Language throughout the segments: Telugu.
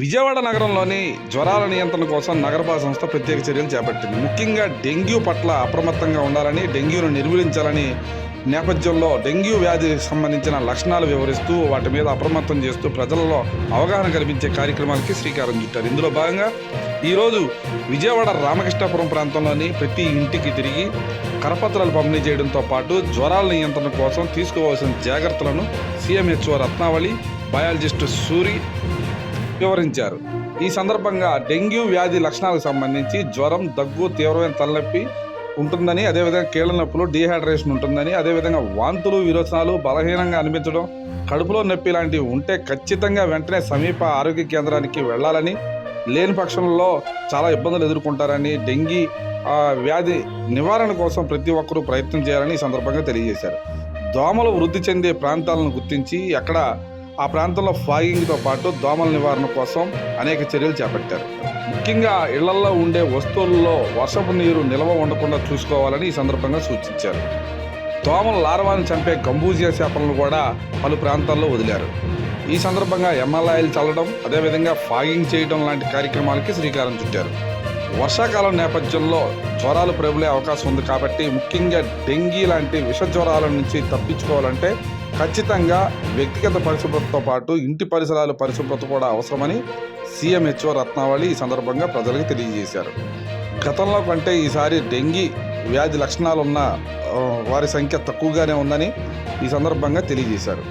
విజయవాడ నగరంలోని జ్వరాల నియంత్రణ కోసం నగరపాల సంస్థ ప్రత్యేక చర్యలు చేపట్టింది. ముఖ్యంగా డెంగ్యూ పట్ల అప్రమత్తంగా ఉండాలని డెంగ్యూను నిర్మూలించాలని నేపథ్యంలో డెంగ్యూ వ్యాధికి సంబంధించిన లక్షణాలు వివరిస్తూ వాటి మీద అప్రమత్తం చేస్తూ ప్రజలలో అవగాహన కల్పించే కార్యక్రమాలకి శ్రీకారం చుట్టారు. ఇందులో భాగంగా ఈరోజు విజయవాడ రామకృష్ణాపురం ప్రాంతంలోని ప్రతి ఇంటికి తిరిగి కరపత్రాలు పంపిణీ చేయడంతో పాటు జ్వరాల నియంత్రణ కోసం తీసుకోవాల్సిన జాగ్రత్తలను సీఎంహెచ్ఓ రత్నావళి బయాలజిస్టు సూరి వివరించారు. ఈ సందర్భంగా డెంగ్యూ వ్యాధి లక్షణాలకు సంబంధించి జ్వరం దగ్గు తీవ్రమైన తలనొప్పి ఉంటుందని అదేవిధంగా కీళ్ళ నొప్పులు డీహైడ్రేషన్ ఉంటుందని అదేవిధంగా వాంతులు విరోచనాలు బలహీనంగా అనిపించడం కడుపులో నొప్పి లాంటివి ఉంటే ఖచ్చితంగా వెంటనే సమీప ఆరోగ్య కేంద్రానికి వెళ్ళాలని లేని పక్షంలో చాలా ఇబ్బందులు ఎదుర్కొంటారని డెంగీ వ్యాధి నివారణ కోసం ప్రతి ఒక్కరూ ప్రయత్నం చేయాలని ఈ సందర్భంగా తెలియజేశారు. దోమలు వృద్ధి చెందే ప్రాంతాలను గుర్తించి అక్కడ ఆ ప్రాంతంలో ఫాగింగ్తో పాటు దోమల నివారణ కోసం అనేక చర్యలు చేపట్టారు. ముఖ్యంగా ఇళ్ళల్లో ఉండే వస్తువుల్లో వర్షపు నీరు నిల్వ ఉండకుండా చూసుకోవాలని ఈ సందర్భంగా సూచించారు. దోమల లార్వాన్ని చంపే గంబూజియా చేపలను కూడా పలు ప్రాంతాల్లో వదిలారు. ఈ సందర్భంగా ఎమ్మెల్యేలు చల్లడం అదేవిధంగా ఫాగింగ్ చేయడం లాంటి కార్యక్రమాలకి శ్రీకారం చుట్టారు. వర్షాకాలం నేపథ్యంలో జ్వరాలు ప్రబలే అవకాశం ఉంది కాబట్టి ముఖ్యంగా డెంగీ లాంటి విష జ్వరాల నుంచి తప్పించుకోవాలంటే ఖచ్చితంగా వ్యక్తిగత పరిశుభ్రతతో పాటు ఇంటి పరిసరాల పరిశుభ్రత కూడా అవసరమని సీఎంహెచ్ఓ రత్నావళి ఈ సందర్భంగా ప్రజలకు తెలియజేశారు. గతంలో కంటే ఈసారి డెంగీ వ్యాధి లక్షణాలున్న వారి సంఖ్య తక్కువగానే ఉందని ఈ సందర్భంగా తెలియజేశారు.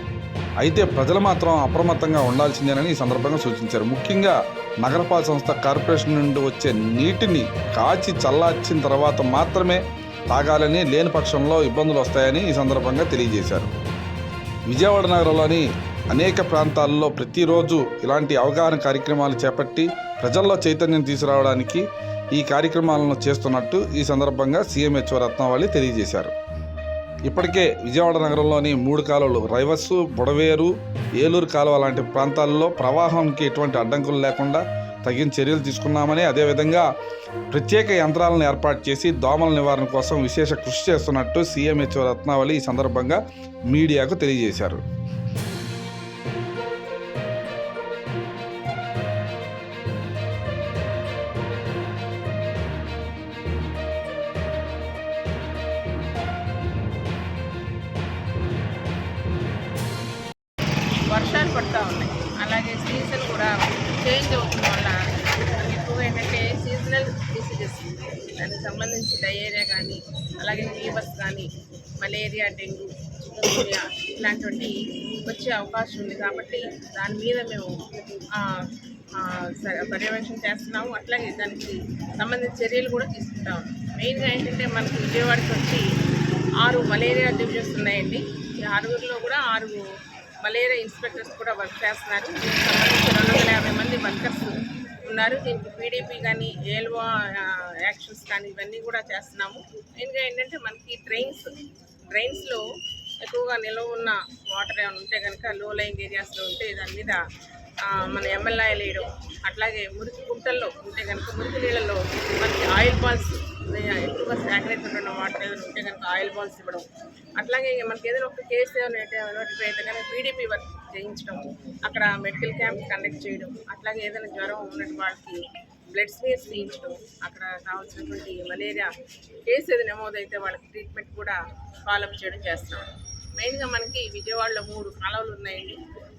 అయితే ప్రజలు మాత్రం అప్రమత్తంగా ఉండాల్సిందేనని ఈ సందర్భంగా సూచించారు. ముఖ్యంగా నగరపాలక సంస్థ కార్పొరేషన్ నుండి వచ్చే నీటిని కాచి చల్లార్చిన తర్వాత మాత్రమే తాగాలని లేని పక్షంలో ఇబ్బందులు వస్తాయని ఈ సందర్భంగా తెలియజేశారు. విజయవాడ నగరంలోని అనేక ప్రాంతాల్లో ప్రతిరోజు ఇలాంటి అవగాహన కార్యక్రమాలు చేపట్టి ప్రజల్లో చైతన్యం తీసుకురావడానికి ఈ కార్యక్రమాలను చేస్తున్నట్టు ఈ సందర్భంగా సీఎంహెచ్ఓ రత్నావళి తెలియజేశారు. ఇప్పటికే విజయవాడ నగరంలోని మూడు కాలువలు రైవస్సు బుడవేరు ఏలూరు కాలువ లాంటి ప్రాంతాల్లో ప్రవాహంకి ఎటువంటి అడ్డంకులు లేకుండా తగిన చర్యలు తీసుకున్నామని అదేవిధంగా ప్రత్యేక యంత్రాలను ఏర్పాటు చేసి దోమల నివారణ కోసం విశేష కృషి చేస్తున్నట్టు సీఎంహెచ్ఓ రత్నావళి ఈ సందర్భంగా మీడియాకు తెలియజేశారు. వర్షాలు పడుతూ ఉన్నాయి. అలాగే సీజన్ కూడా చేంజ్ అవుతుంది వల్ల ఎక్కువగా ఏంటంటే సీజనల్ డిసీజెస్ దానికి సంబంధించి డయేరియా కానీ అలాగే ఫీవర్స్ కానీ మలేరియా డెంగ్యూ చికెన్గున్యా ఇలాంటివి వచ్చే అవకాశం ఉంది కాబట్టి దాని మీద మేము పర్యవేక్షణ చేస్తున్నాము. అట్లాగే దానికి సంబంధించిన చర్యలు కూడా తీసుకుంటాము. మెయిన్గా ఏంటంటే మనకి విజయవాడకి వచ్చి ఆరు మలేరియా డివిజన్స్ ఉన్నాయండి. ఈ ఆరుగురిలో కూడా ఆరు మలేరియా ఇన్స్పెక్టర్స్ కూడా వర్క్ చేస్తున్నారు. దీనికి సంబంధించి రెండు వందల యాభై మంది వర్కర్స్ ఉన్నారు. దీనికి పీడీపీ కానీ ఏల్వా యాక్షన్స్ కానీ ఇవన్నీ కూడా చేస్తున్నాము. మెయిన్గా ఏంటంటే మనకి ట్రైన్స్ ట్రైన్స్లో ఎక్కువగా నిల్వ ఉన్న వాటర్ ఏమైనా ఉంటే కనుక లో లైంగ్ ఏరియాస్లో ఉంటే దాని మీద మన ఎమ్మెల్యే వేయడం అట్లాగే మురికి గుంటల్లో ఉంటే కనుక మురికి నీళ్ళలో మనకి ఆయిల్ బాల్స్ ఎక్కువగా శాటిలైట్ ఉన్న వాటర్ ఏదైనా ఉంటే కనుక ఆయిల్ బాల్స్ ఇవ్వడం. అట్లాగే మనకి ఏదైనా ఒక కేసు ఏమైనా నోటిఫై అయితే కానీ పీడీపీ వర్క్ చేయించడం అక్కడ మెడికల్ క్యాంప్ కండక్ట్ చేయడం అట్లాగే ఏదైనా జ్వరం ఉన్నట్టు వాళ్ళకి బ్లడ్ స్మీర్స్ తీయించడం అక్కడ కావాల్సినటువంటి మలేరియా కేసు ఏది నమోదైతే వాళ్ళకి ట్రీట్మెంట్ కూడా ఫాలోఅప్ చేయడం చేస్తాం మెయిన్గా మనకి విజయవాడలో మూడు కాలువలు ఉన్నాయండి.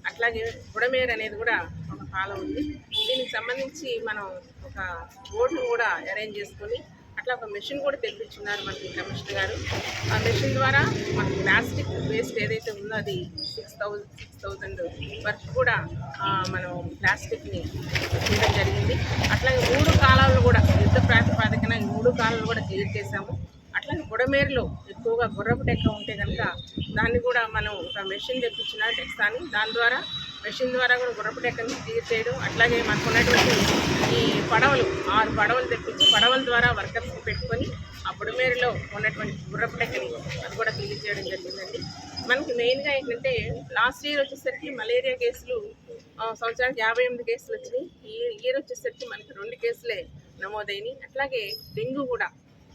అట్లాగే బుడమేర్ అనేది కూడా ఒక కాలం ఉంది. దీనికి సంబంధించి మనం ఒక బోర్డును కూడా అరేంజ్ చేసుకొని అట్లా ఒక మెషిన్ కూడా తెప్పించున్నారు మనకి కమిషనర్ గారు. ఆ మెషిన్ ద్వారా మనకి ప్లాస్టిక్ వేస్ట్ ఏదైతే ఉందో అది సిక్స్ థౌజండ్ సిక్స్ థౌజండ్ వరకు కూడా మనం ప్లాస్టిక్ని తీయడం జరిగింది. అట్లాగే మూడు కాలాలు కూడా యుద్ధ ప్రాతిపాదికన ఈ మూడు కాలాలు కూడా క్లియర్ చేశాము. అట్లాగే బుడమేరులో ఎక్కువగా గుర్రపు డెక్క ఉంటే కనుక దాన్ని కూడా మనం ఒక మెషిన్ తెప్పించిన టెక్సాని దాని ద్వారా మెషిన్ ద్వారా కూడా గుర్రపు డెక్కని క్లియర్ చేయడం అట్లాగే మనకు ఉన్నటువంటి ఈ పడవలు ఆరు పడవలు తెప్పించి పడవల ద్వారా వర్కర్స్ని పెట్టుకొని ఆ బుడమేరులో ఉన్నటువంటి గుర్రపు డెక్కని అది కూడా క్లియర్ చేయడం జరిగిందండి. మనకి మెయిన్గా ఏంటంటే లాస్ట్ ఇయర్ వచ్చేసరికి మలేరియా కేసులు సంవత్సరానికి యాభై ఎనిమిది కేసులు వచ్చినాయి. ఈ ఇయర్ వచ్చేసరికి మనకి రెండు కేసులే నమోదైనవి అట్లాగే డెంగ్యూ కూడా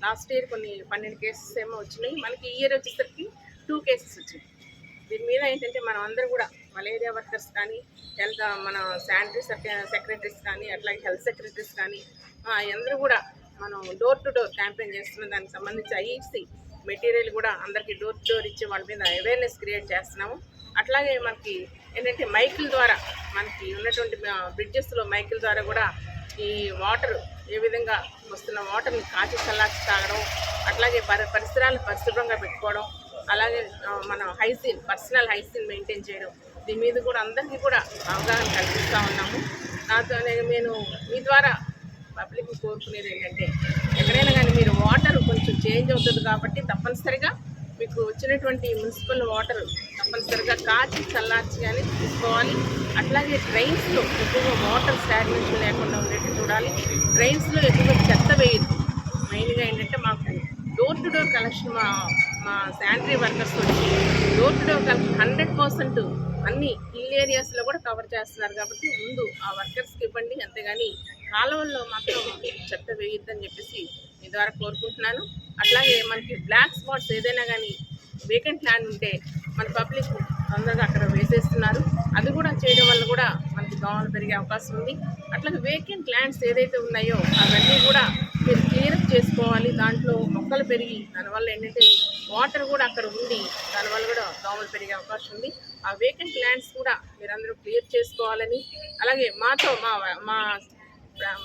లాస్ట్ ఇయర్ కొన్ని పన్నెండు కేసెస్ ఏమో వచ్చినాయి. మనకి ఈ ఇయర్ వచ్చేసరికి టూ కేసెస్ వచ్చినాయి. దీని మీద ఏంటంటే మనం అందరూ కూడా మలేరియా వర్కర్స్ కానీ హెల్త్ మన శానిటరీ సెక్రటరీస్ కానీ అట్లాగే హెల్త్ సెక్రటరీస్ కానీ అందరూ కూడా మనం డోర్ టు డోర్ క్యాంపెయిన్ చేస్తున్న దానికి సంబంధించి ఐఈసి మెటీరియల్ కూడా అందరికీ డోర్ టు డోర్ ఇచ్చి వాళ్ళ మీద అవేర్నెస్ క్రియేట్ చేస్తున్నాము. అట్లాగే మనకి ఏంటంటే మైకుల ద్వారా మనకి ఉన్నటువంటి బ్రిడ్జెస్లో మైకుల ద్వారా కూడా ఈ వాటర్ ఏ విధంగా వస్తున్న వాటర్ని కాచి చల్లార్చి తాగడం అట్లాగే పరి పరిసరాలను పరిశుభ్రంగా పెట్టుకోవడం అలాగే మన హైజీన్ పర్సనల్ హైజీన్ మెయింటైన్ చేయడం దీని మీద కూడా అందరికీ కూడా అవగాహన కల్పిస్తూ ఉన్నాము. నాతో నేను నేను మీ ద్వారా పబ్లిక్ కోరుకునేది ఏంటంటే ఎక్కడైనా కానీ మీరు వాటర్ కొంచెం చేంజ్ అవుతుంది కాబట్టి తప్పనిసరిగా మీకు వచ్చినటువంటి మున్సిపల్ వాటర్ తప్పనిసరిగా కాచి చల్లార్చి కానీ తీసుకోవాలి. అట్లాగే డ్రైన్స్లో ఎక్కువగా వాటర్ స్టాగ్నేషన్ లేకుండా ఉండేట్టు చూడాలి. డ్రైన్స్లో ఎక్కువగా చెత్త వేయద్దు. మెయిన్గా ఏంటంటే మాకు డోర్ టు డోర్ కలెక్షన్ మా మా శానిటరీ వర్కర్స్ వచ్చి door to door collection hundred percent అన్ని హిల్ ఏరియాస్లో కూడా కవర్ చేస్తున్నారు కాబట్టి ముందు ఆ వర్కర్స్కి ఇవ్వండి అంతేగాని కాలువల్లో మాత్రం చెత్త వేయొద్దని చెప్పేసి మీ ద్వారా కోరుకుంటున్నాను. అట్లాగే మనకి బ్లాక్ స్పాట్స్ ఏదైనా కానీ వేకెంట్ ల్యాండ్ ఉంటే మన పబ్లిక్ తొందరగా అక్కడ వేసేస్తున్నారు. అది కూడా చేయడం వల్ల కూడా మనకి దోమలు పెరిగే అవకాశం ఉంది. అట్లాగే వేకెంట్ ల్యాండ్స్ ఏదైతే ఉన్నాయో అవన్నీ కూడా చేసుకోవాలి. దాంట్లో మొక్కలు పెరిగి దానివల్ల ఏంటంటే వాటర్ కూడా అక్కడ ఉండి దానివల్ల కూడా దోమలు పెరిగే అవకాశం ఉంది. ఆ వేకెంట్ ల్యాండ్స్ కూడా మీరందరూ క్లియర్ చేసుకోవాలని అలాగే మాతో మా మా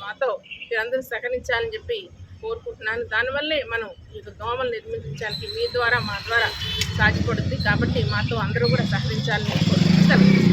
మాతో మీరందరూ సహకరించాలని చెప్పి కోరుకుంటున్నాను. దానివల్లే మనం ఈ దోమలు నిర్మించడానికి మీ ద్వారా మా ద్వారా సాధ్యపడుతుంది కాబట్టి మాతో అందరూ కూడా సహకరించాలని కోరుకుంటున్నాను.